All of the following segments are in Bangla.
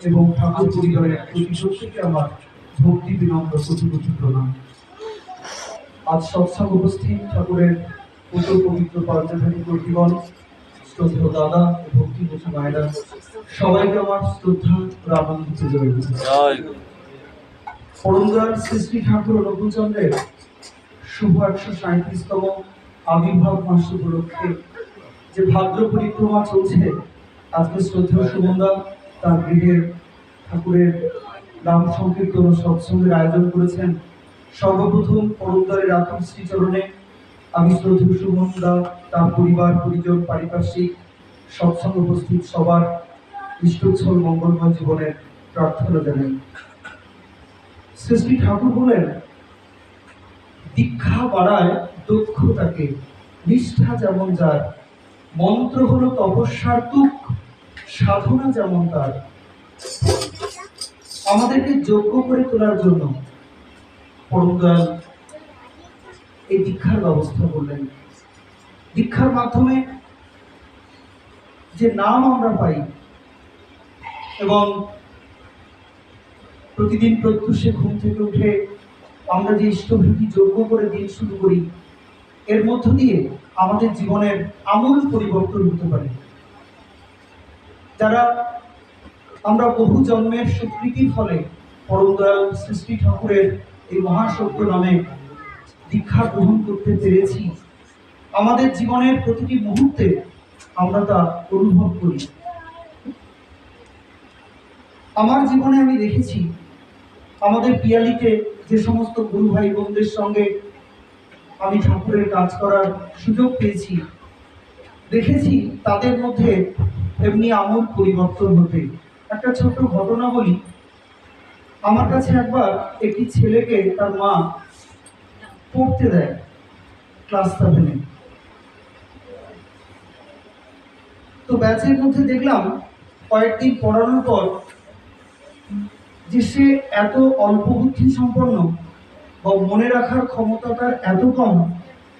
এবং ঠাকুর পরিবারের আমার ভক্তি প্রণাম। আজ সৎসঙ্গ উপস্থিত ঠাকুরের উত্তর পবিত্র পার্থধারী কর্তৃগণ সবাইকে আমার শ্রী ঠাকুর শুভ একশো আবির্ভাব যে ভাদ্র পরিক্রমা চলছে আজকে শ্রদ্ধেয় সুমন্দা তার গৃহে ঠাকুরের নাম সংকীর্তন ও সৎসঙ্গের আয়োজন করেছেন। সর্বপ্রথম পরমদারের আত্ম শ্রীচরণে। আমি শ্রদ্ধেয় সুমন্দা তার পরিবার, পরিজন, পারিপার্শ্বিক, সৎসঙ্গ উপস্থিত সবার ইষ্টচ্ছল মঙ্গলময় জীবনের প্রার্থনা জানাই। শ্রী ঠাকুর বলেন, দীক্ষা বাড়ায় দক্ষতাকে নিষ্ঠা যেমন যার মন্ত্র হলো তপস্যার তুক। সাধনা যেমন তার, আমাদেরকে যোগ্য করে তোলার জন্য পরম এই দীক্ষার ব্যবস্থা করলেন। দীক্ষার মাধ্যমে যে নাম আমরা পাই এবং প্রতিদিন প্রত্যুষে ঘুম থেকে উঠে আমরা যে ইষ্টভীতি যোগ্য করে দিন শুরু করি, এর মধ্য দিয়ে আমাদের জীবনের আমূল পরিবর্তন হতে পারে। যারা আমরা বহু জন্মের স্বীকৃতির ফলে পরম দয়াল সৃষ্টি ঠাকুরের এই মহাসত্য নামে দীক্ষা গ্রহণ করতে পেরেছি। আমাদের জীবনের প্রতিটি মুহূর্তে আমরা তা অনুভব করি। আমার জীবনে আমি দেখেছি, আমাদের পিয়ালিতে যে সমস্ত গুরু ভাই বোনদের সঙ্গে আমি ঠাকুরের কাজ করার সুযোগ পেয়েছি, দেখেছি তাদের মধ্যে এমনি আমূল পরিবর্তন হতে একটা ছোট্ট ঘটনা বলি। আমার কাছে একবার একটি ছেলেকে তার মা পড়তে দেয় ক্লাস সেভেনে তো ব্যাচের মধ্যে দেখলাম কয়েকদিন পড়ানোর পর যে সে এত অল্প বুদ্ধি সম্পন্ন বা মনে রাখার ক্ষমতা তার এত কম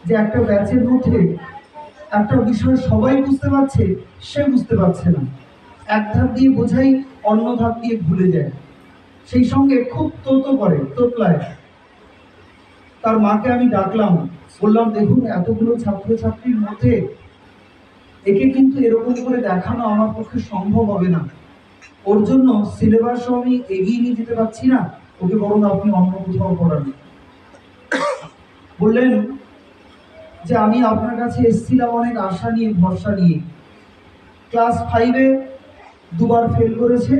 যে একটা ব্যাচের মধ্যে একটা বিষয় সবাই বুঝতে পারছে, সে বুঝতে পারছে না। এক ধাপ দিয়ে বোঝাই, অন্য ধাপ দিয়ে ভুলে যায়। সেই সঙ্গে খুব তোতো করে তোতলায় তার মাকে আমি ডাকলাম, বললাম, দেখুন, এতগুলো ছাত্রছাত্রীর মধ্যে একে কিন্তু এরকম করে দেখানো আমার পক্ষে সম্ভব হবে না। ওর জন্য সিলেবাসও আমি এগিয়ে নিয়ে যেতে পারছি না। ওকে বরং আপনি অন্য কোথাও পড়ান। বললেন যে আমি আপনার কাছে এসেছিলাম অনেক আশা নিয়ে, ভরসা নিয়ে। ক্লাস ফাইভে দুবার ফেল করেছে।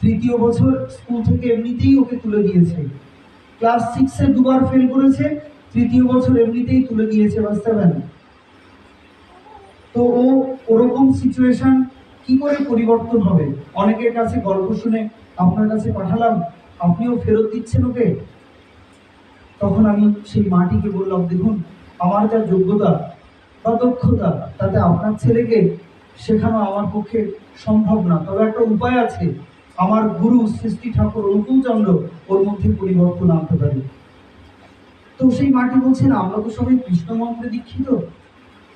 তৃতীয় বছর স্কুল থেকে এমনিতেই ওকে তুলে দিয়েছে। ক্লাস সিক্সে দুবার ফেল করেছে। তৃতীয় বছর এমনিতেই তুলে দিয়েছে বা সেভেন তো ও ওরকম সিচুয়েশন কি করে পরিবর্তন হবে? অনেকের কাছে গল্প শুনে আপনার কাছে পাঠালাম, আপনিও ফেরত দিচ্ছেন ওকে? তখন আমি সেই মাটিকে বললাম, দেখুন আমার যা যোগ্যতা, বা দক্ষতা, তাতে আপনার ছেলেকে শেখানো আমার পক্ষে সম্ভব না। তবে একটা উপায় আছে, আমার গুরু সৃষ্টি ঠাকুর অনুকূলচন্দ্র ওর মধ্যে পরিবর্তন আনতে পারে। তো সেই মাটি বলছেন, আমরা তো সবাই কৃষ্ণ মন্ত্রে দীক্ষিত।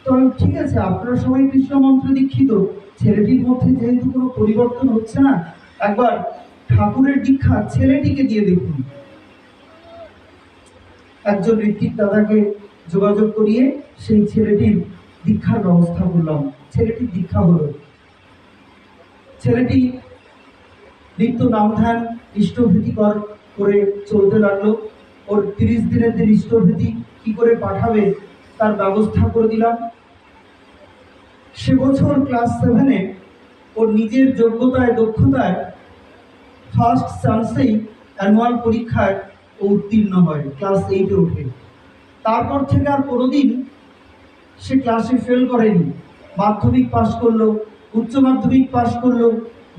তো আমি, ঠিক আছে, আপনারা সবাই কৃষ্ণ মন্ত্রে দীক্ষিত। ছেলেটির মধ্যে যেহেতু কোনো পরিবর্তন হচ্ছে না, একবার ঠাকুরের দীক্ষা ছেলেটিকে দিয়ে দেখুন। একজন ঋত্বিক দাদাকে যোগাযোগ করিয়ে সেই ছেলেটির দীক্ষার ব্যবস্থা করলাম। ছেলেটির দীক্ষা হলো। ছেলেটি নিত্য নাম ধ্যান ইষ্টভীতি কর করে চলতে লাগল। ওর তিরিশ দিনের দিন ইষ্টভীতি, কি করে পাঠাবে, তার ব্যবস্থা করে দিলাম। সে বছর ক্লাস সেভেনে ওর নিজের যোগ্যতায়, দক্ষতায় ফার্স্ট চান্সেই অ্যানুয়াল পরীক্ষায় ও উত্তীর্ণ হয় ক্লাস এইটে ওঠে। তারপর থেকে আর কোনোদিন সে ক্লাসে ফেল করেনি। মাধ্যমিক পাশ করল, উচ্চ মাধ্যমিক পাশ করল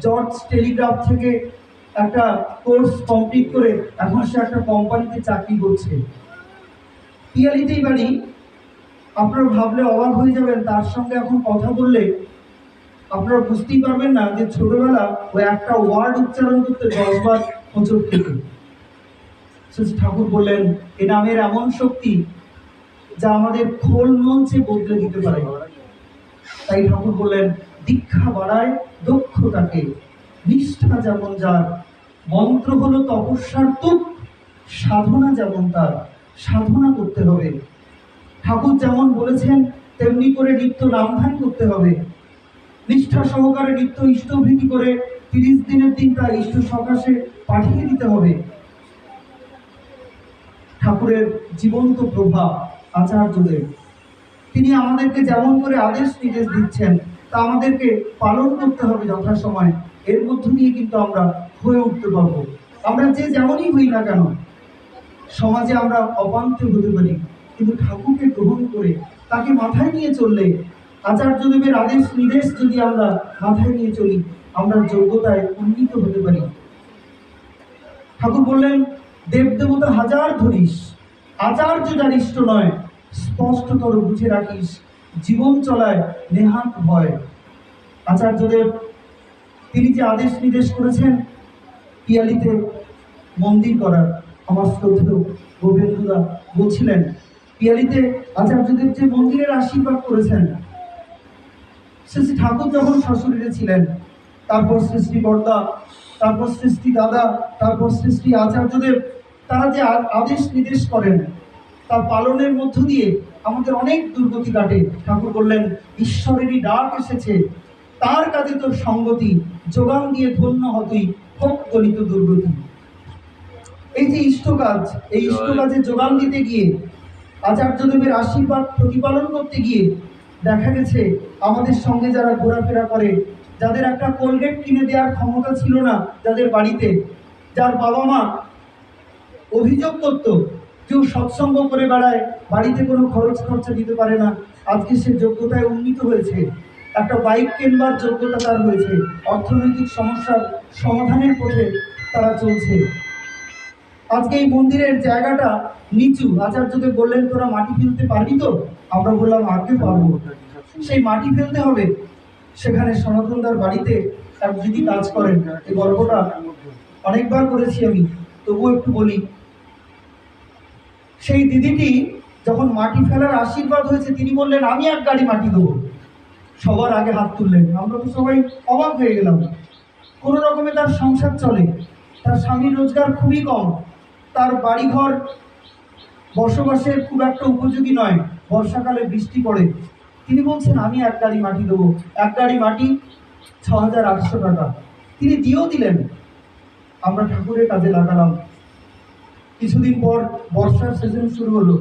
জর্জ টেলিগ্রাফ থেকে একটা কোর্স কমপ্লিট করে এখন সে একটা কোম্পানিতে চাকরি করছে। পিয়ালিতেই বাড়ি আপনারা ভাবলে অবাক হয়ে যাবেন, তার সঙ্গে এখন কথা বললে আপনারা বুঝতেই পারবেন না যে ছোটবেলা ও একটা ওয়ার্ড উচ্চারণ করতে দশবার হোঁচট খেত শ্রী ঠাকুর বললেন, এ নামের এমন শক্তি যা আমাদের খোল মঞ্চে বদলে দিতে পারে। তাই ঠাকুর বললেন, দীক্ষা বাড়ায় দক্ষতাকে। নিষ্ঠা যেমন যার, মন্ত্র হলো তপস্যার তুক, সাধনা যেমন তার, সাধনা করতে হবে। ঠাকুর যেমন বলেছেন, তেমনি করে নিত্য নামধান করতে হবে। নিষ্ঠা সহকারে নিত্য ইষ্টভীতি করে তিরিশ দিনের দিন তার ইষ্ট সকাশে পাঠিয়ে দিতে হবে। ঠাকুরের জীবন্ত প্রভাব আচার্যদের। তিনি আমাদেরকে যেমন করে আদেশ নির্দেশ দিচ্ছেন, তা আমাদেরকে পালন করতে হবে যথাসময়। এর মধ্য দিয়ে কিন্তু আমরা হয়ে উঠতে পারব। আমরা যে যেমনই হই না কেন, সমাজে আমরা অবান্ত হতে পারি। কিন্তু ঠাকুরকে গ্রহণ করে তাকে মাথায় নিয়ে চললে, আচার্যদেবের আদেশ নির্দেশ যদি আমরা মাথায় নিয়ে চলি, আমরা যোগ্যতায় উন্নীত হতে পারি। ঠাকুর বললেন দেব দেবতা হাজার ধরিস, আচার্য ইষ্ট নয় স্পষ্টতর বুঝে রাখিস, জীবন চলায় নেহাত ভয়। আচার্যদেব তিনি যে আদেশ নির্দেশ করেছেন, পিয়ালিতে মন্দির করার, আমার শ্রদ্ধেয় গোবিন্দুদা বলছিলেন, পিয়ালিতে আচার্যদেব যে মন্দিরের আশীর্বাদ করেছেন, শ্রী ঠাকুর যখন শ্বশুরে ছিলেন, তারপর শ্রী শ্রী বর্দা, তারপর শ্রী শ্রী দাদা, তারপর শ্রী শ্রী আচার্যদেব তারা যে আদেশ নির্দেশ করেন তার পালনের মধ্য দিয়ে আমাদের অনেক দুর্গতি কাটে। ঠাকুর বললেন ঈশ্বরেরই ডাক এসেছে। তার কাজে তোর সঙ্গতি যোগান দিয়ে ধন্য হতই হোক দলিত দুর্গতি। এই যে ইষ্ট কাজ এই ইষ্ট কাজে যোগান দিতে গিয়ে আচার্যদেবের আশীর্বাদ প্রতিপালন করতে গিয়ে দেখা গেছে আমাদের সঙ্গে যারা ঘোরাফেরা করে যাদের একটা কোলগেট কিনে দেওয়ার ক্ষমতা ছিল না যাদের বাড়িতে যার বাবা মা অভিযোগ করতো কেউ সৎসঙ্গ করে বেড়ায়, বাড়িতে কোনো খরচ খরচা দিতে পারে না। আজকে সে যোগ্যতায় উন্নীত হয়েছে। একটা বাইক কেনবার যোগ্যতা তার হয়েছে। অর্থনৈতিক সমস্যার সমাধানের পথে তারা চলছে। আজকে এই মন্দিরের জায়গাটা নিচু। আচার্যদেব বললেন, তোরা মাটি ফেলতে পারবি তো? আমরা বললাম, আগে পারব। সেই মাটি ফেলতে হবে। সেখানে সনাতন সনাতনদার বাড়িতে এক দিদি কাজ করেন। এই গল্পটা অনেকবার করেছি আমি। তবুও একটু বলি সেই দিদিটি যখন মাটি ফেলার আশীর্বাদ হয়েছে, তিনি বললেন, আমি এক গাড়ি মাটি দেবো। সবার আগে হাত তুললেন। আমরা তো সবাই অবাক হয়ে গেলাম। কোনো রকমে তার সংসার চলে। তার স্বামীর রোজগার খুবই কম। তার বাড়িঘর বসবাসের খুব একটা উপযোগী নয়। বর্ষাকালে বৃষ্টি পড়ে। তিনি বলছেন, আমি এক গাড়ি মাটি দেবো। এক গাড়ি মাটি ছ হাজার আটশো টাকা। তিনি দিয়েও দিলেন। আমরা ঠাকুরের কাজে লাগালাম। কিছুদিন পর বর্ষার সিজন শুরু হলো।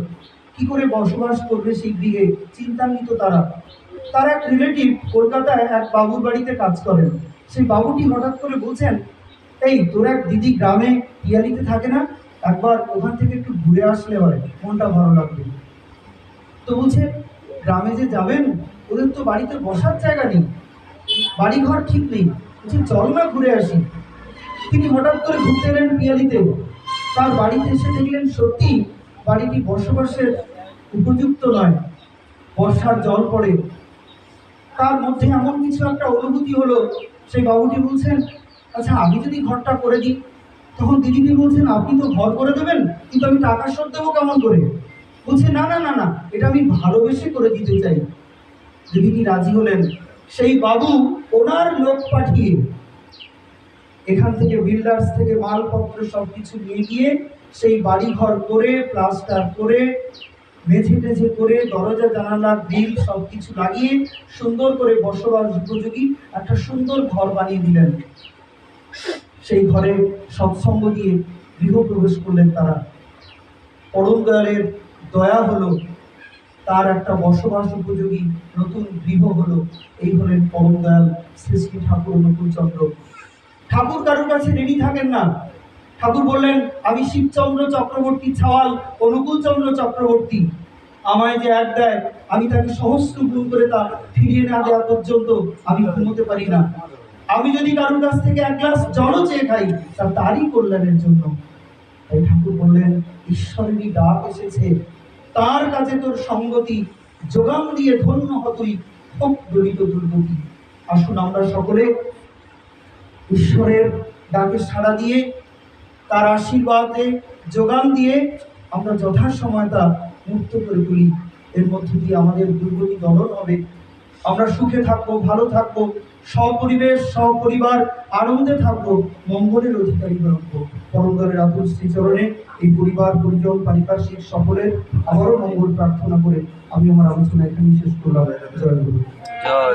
কি করে বসবাস করবে সেই চিন্তান্বিত তারা। তার এক রিলেটিভ কলকাতায় এক বাবুর বাড়িতে কাজ করেন। সেই বাবুটি হঠাৎ করে বলছেন, এই, তোর এক দিদি গ্রামে ইয়ালিতে থাকে না? একবার ওখান থেকে একটু ঘুরে আসলে হয়, মনটা ভালো লাগবে। তো বলছে, গ্রামে যে যাবেন, ওদের তো বাড়িতে বসার জায়গা নেই। বাড়িঘর ঠিক নেই। বলছে, চল না ঘুরে আসি। তিনি হঠাৎ করে ঘুরতে এলেন পিয়ালিতে। তার বাড়িতে এসে দেখলেন সত্যি বাড়িটি বসবাসের উপযুক্ত নয়। বর্ষার জল পড়ে। তার মধ্যে এমন কিছু একটা অনুভূতি হলো। সেই বাবুটি বলছেন আচ্ছা আমি যদি ঘরটা করে দিই, তখন দিদিটি বলছেন, আপনি তো ঘর করে দেবেন, কিন্তু আমি টাকা শোধ দেবো কেমন করে? বলছে, না না না না, এটা আমি ভালোবেসে করে দিতে চাই। দিদিটি রাজি হলেন। সেই বাবু ওনার লোক পাঠিয়ে এখান থেকে বিল্ডার্স থেকে মালপত্র সব কিছু নিয়ে গিয়ে সেই বাড়ি ঘর করে প্লাস্টার করে, মেঝে টেঝে করে, দরজা, জানালা গ্রিল সব কিছু লাগিয়ে সুন্দর করে বসবাস উপযোগী একটা সুন্দর ঘর বানিয়ে দিলেন। সেই ঘরে সৎসঙ্গ দিয়ে গৃহপ্রবেশ করলেন তারা। পরম দয়া হলো, তার একটা বসবাস উপযোগী নতুন গৃহ হলো। এই হলেন পরম দয়াল শ্রী শ্রী ঠাকুর অনুকূল চন্দ্র ঠাকুর কারোর কাছে রেডি থাকেন না। ঠাকুর বললেন, আমি শিবচন্দ্র চক্রবর্তী ছাওয়াল অনুকূলচন্দ্র চক্রবর্তী। আমায় যে এক দেয়, আমি তাকে সহস্র গুণ করে তা ফিরিয়ে না দেওয়া পর্যন্ত আমি ঘুমোতে পারি না। আমি যদি কারোর কাছ থেকে এক গ্লাস জলও চেয়ে খাই, তা তারই কল্যাণের জন্য। তাই ঠাকুর বললেন, ঈশ্বরেরই ডাক এসেছে। তার কাছে তোর সঙ্গতি, যোগান দিয়ে ধন্য হতই খুব দলিত দুর্গতি। আসুন আমরা সকলে ঈশ্বরের ডাকে সাড়া দিয়ে, তার আশীর্বাদে যোগান দিয়ে আমরা যথাসময় তা মুক্ত করে তুলি। এর মধ্যে দিয়ে আমাদের দুর্গতি দমন হবে। আমরা সুখে থাকব, ভালো থাকব, সপরিবেশ, সপরিবার আনন্দে থাকব, মঙ্গলের অধিকারী হব পরমদলের আতুল শ্রীচরণে এই পরিবার, পরিজন, পারিপার্শ্বিক সকলের আবারও মঙ্গল প্রার্থনা করে আমি আমার আলোচনা এখানে শেষ করলাম। জয়